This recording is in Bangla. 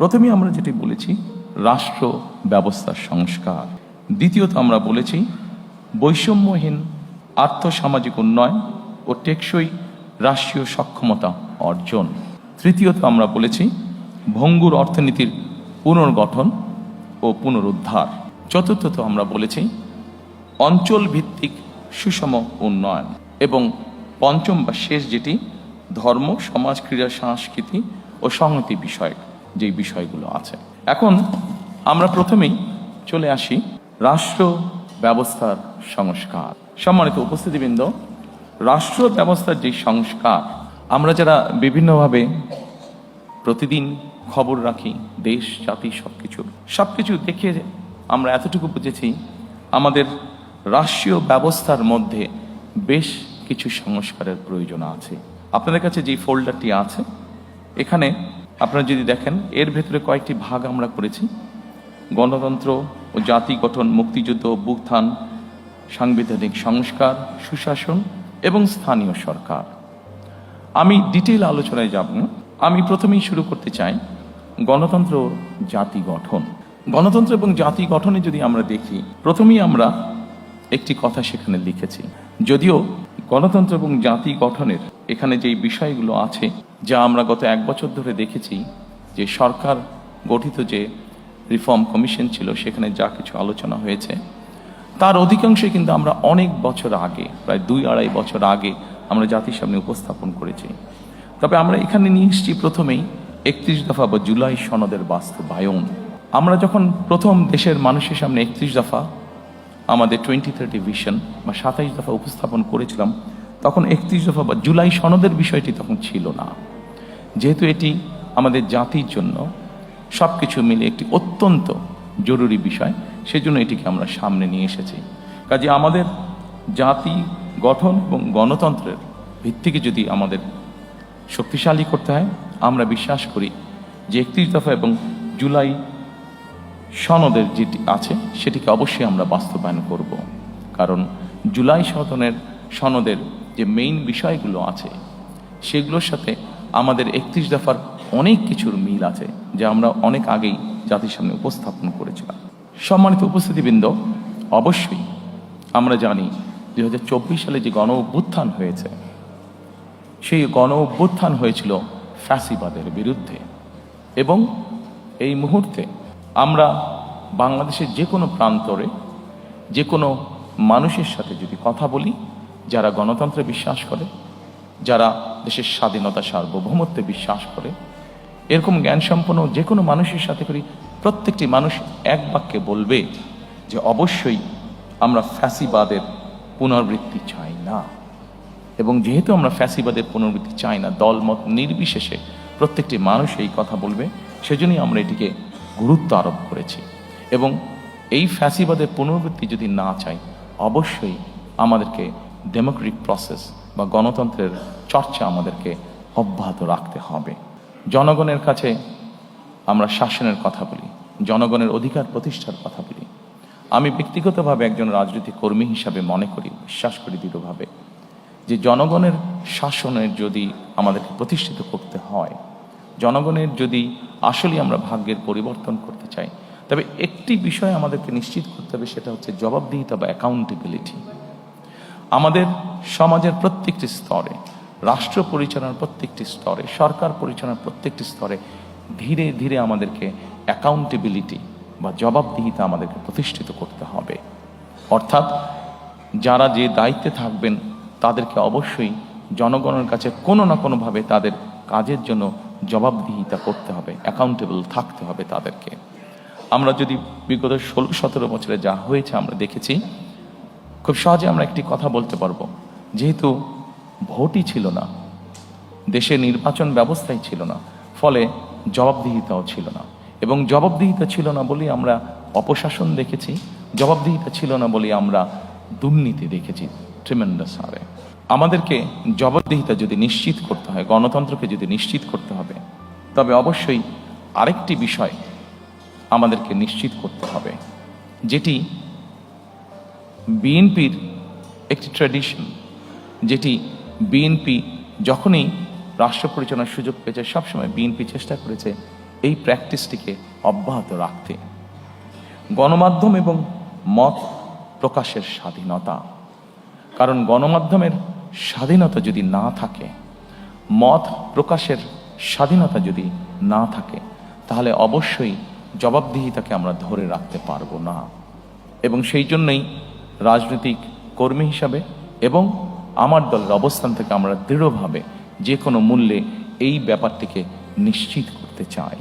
প্রথমে আমরা যেটি বলেছি, রাষ্ট্র ব্যবস্থার সংস্কার। দ্বিতীয়ত আমরা বলেছি, বৈষম্যহীন আর্থসামাজিক উন্নয়ন ও টেকসই রাষ্ট্রীয় সক্ষমতা অর্জন। তৃতীয়ত আমরা বলেছি, ভঙ্গুর অর্থনীতির পুনর্গঠন ও পুনরুদ্ধার। চতুর্থত আমরা বলেছি অঞ্চল ভিত্তিক সুষম উন্নয়ন এবং পঞ্চম বা শেষ যেটি, ধর্ম, সমাজ, ক্রীড়া, সংস্কৃতি ও সংহতি বিষয়ক। যে বিষয়গুলো আছে। এখন আমরা প্রথমেই চলে আসি রাষ্ট্র ব্যবস্থার সংস্কার। সম্মানিত উপস্থিতিবৃন্দ, রাষ্ট্র ব্যবস্থার যে সংস্কার, আমরা যারা বিভিন্নভাবে প্রতিদিন খবর রাখি, দেশ, জাতি সব কিছু সব কিছু দেখে আমরা এতটুকু বুঝেছি, আমাদের রাষ্ট্রীয় ব্যবস্থার মধ্যে বেশ কিছু সংস্কারের প্রয়োজন আছে। আপনাদের কাছে যে ফোল্ডারটি আছে, এখানে আপনারা যদি দেখেন, এর ভেতরে কয়েকটি ভাগ আমরা করেছি। গণতন্ত্র ও জাতি গঠন, মুক্তিযুদ্ধ, অভ্যুত্থান, সাংবিধানিক সংস্কার, সুশাসন এবং স্থানীয় সরকার। আমি ডিটেল আলোচনায় যাব। আমি প্রথমেই শুরু করতে চাই গণতন্ত্র জাতি গঠন। গণতন্ত্র এবং জাতি গঠনে যদি আমরা দেখি, প্রথমেই আমরা একটি কথা সেখানে লিখেছি। যদিও গণতন্ত্র এবং জাতি গঠনের এখানে যেই বিষয়গুলো আছে, যা আমরা গত এক বছর ধরে দেখেছি, যে সরকার গঠিত যে রিফর্ম কমিশন ছিল, সেখানে যা কিছু আলোচনা হয়েছে, তার অধিকাংশই কিন্তু আমরা অনেক বছর আগে, প্রায় দুই আড়াই বছর আগে, আমরা জাতির সামনে উপস্থাপন করেছি। তবে আমরা এখানে নিয়ে এসেছি প্রথমেই একত্রিশ দফা বা জুলাই সনদের বাস্তবায়ন। আমরা যখন প্রথম দেশের মানুষের সামনে একত্রিশ দফা, আমাদের টোয়েন্টি থার্টি ভিশন বা সাতাইশ দফা উপস্থাপন করেছিলাম তখন একত্রিশ দফা বা জুলাই সনদের বিষয়টি তখন ছিল না। যেহেতু এটি আমাদের জাতির জন্য সব কিছু মিলে একটি অত্যন্ত জরুরি বিষয়, সেজন্য এটিকে আমরা সামনে নিয়ে এসেছি। কাজে আমাদের জাতি গঠন এবং গণতন্ত্রের ভিত্তিকে যদি আমাদের শক্তিশালী করতে হয়, আমরা বিশ্বাস করি যে একত্রিশ দফা এবং জুলাই সনদের যেটি আছে, সেটিকে অবশ্যই আমরা বাস্তবায়ন করব। কারণ জুলাই সদনের সনদের যে মেইন বিষয়গুলো আছে, সেগুলোর সাথে আমাদের একত্রিশ দফার অনেক কিছুর মিল আছে, যা আমরা অনেক আগেই জাতির সামনে উপস্থাপন করেছিলাম। সম্মানিত উপস্থিতিবৃন্দ, অবশ্যই আমরা জানি দু হাজার চব্বিশ সালে যে গণ অভ্যুত্থান হয়েছে, সেই গণ অভ্যুত্থান হয়েছিল ফ্যাসিবাদের বিরুদ্ধে। এবং এই মুহূর্তে আমরা বাংলাদেশের যে কোনো প্রান্তরে, যে কোনো মানুষের সাথে যদি কথা বলি যারা গণতন্ত্রে বিশ্বাস করে, যারা দেশের স্বাধীনতা, সার্বভৌমত্বে বিশ্বাস করে, এরকম জ্ঞান সম্পন্ন যে কোনো মানুষের সাথে করি প্রত্যেকটি মানুষ এক বাক্যে বলবে যে, অবশ্যই আমরা ফ্যাসিবাদের পুনরাবৃত্তি চাই না। এবং যেহেতু আমরা ফ্যাসিবাদের পুনরাবৃত্তি চাই না, দলমত নির্বিশেষে প্রত্যেকটি মানুষ এই কথা বলবে, সেজন্যই আমরা এটিকে গুরুত্ব আরোপ করেছি। এবং এই ফ্যাসিবাদের পুনরাবৃত্তি যদি না চাই, অবশ্যই আমাদেরকে ডেমোক্রেটিক প্রসেস বা গণতন্ত্রের চর্চা আমাদেরকে অব্যাহত রাখতে হবে। জনগণের কাছে আমরা শাসনের কথা বলি, জনগণের অধিকার প্রতিষ্ঠার কথা বলি। আমি ব্যক্তিগতভাবে একজন রাজনৈতিক কর্মী হিসাবে মনে করি, বিশ্বাস করি দৃঢ়ভাবে, যে জনগণের শাসনের যদি আমাদেরকে প্রতিষ্ঠিত করতে হয়, জনগণের যদি আসলে আমরা ভাগ্যের পরিবর্তন করতে চাই, তবে একটি বিষয় আমাদেরকে নিশ্চিত করতে হবে, সেটা হচ্ছে জবাবদিহিতা বা অ্যাকাউন্টেবিলিটি আমাদের সমাজের প্রত্যেকটি স্তরে, রাষ্ট্র পরিচালনার প্রত্যেকটি স্তরে, সরকার পরিচালনার প্রত্যেকটি স্তরে ধীরে ধীরে আমাদেরকে অ্যাকাউন্টেবিলিটি বা জবাবদিহিতা আমাদেরকে প্রতিষ্ঠিত করতে হবে। অর্থাৎ যারা যে দায়িত্বে থাকবেন, তাদেরকে অবশ্যই জনগণের কাছে কোনো না কোনোভাবে তাদের কাজের জন্য জবাবদিহিতা করতে হবে অ্যাকাউন্টেবল থাকতে হবে তাদেরকে। আমরা যদি বিগত ষোলো সতেরো বছরে যা হয়েছে আমরা দেখেছি খুব সহজে আমরা একটি কথা বলতে পারব। যেহেতু ভোটই ছিল না, দেশে নির্বাচন ব্যবস্থাই ছিল না, ফলে জবাবদিহিতাও ছিল না। এবং জবাবদিহিতা ছিল না বলেই আমরা অপশাসন দেখেছি, জবাবদিহিতা ছিল না বলে আমরা দুর্নীতি দেখেছি ট্রিমেন্ডাস হারে। আমাদেরকে জবাবদিহিতা যদি নিশ্চিত করতে হয়, গণতন্ত্রকে যদি নিশ্চিত করতে হবে, তবে অবশ্যই আরেকটি বিষয় আমাদেরকে নিশ্চিত করতে হবে, যেটি বিএনপির একটি ট্র্যাডিশন যেটি বিএনপি যখনই রাষ্ট্র পরিচালনার সুযোগ পেয়েছে, সবসময় বিএনপি চেষ্টা করেছে এই প্র্যাকটিসটিকে অব্যাহত রাখতে। গণমাধ্যম এবং মত প্রকাশের স্বাধীনতা। কারণ গণমাধ্যমের স্বাধীনতা যদি না থাকে, মত প্রকাশের স্বাধীনতা যদি না থাকে, তাহলে অবশ্যই জবাবদিহিতাকে আমরা ধরে রাখতে পারব না। এবং সেই জন্যই রাজনৈতিক কর্মী হিসাবে এবং আমার দলের অবস্থান থেকে আমরা দৃঢ়ভাবে যে কোনো মূল্যে এই ব্যাপারটিকে নিশ্চিত করতে চাই।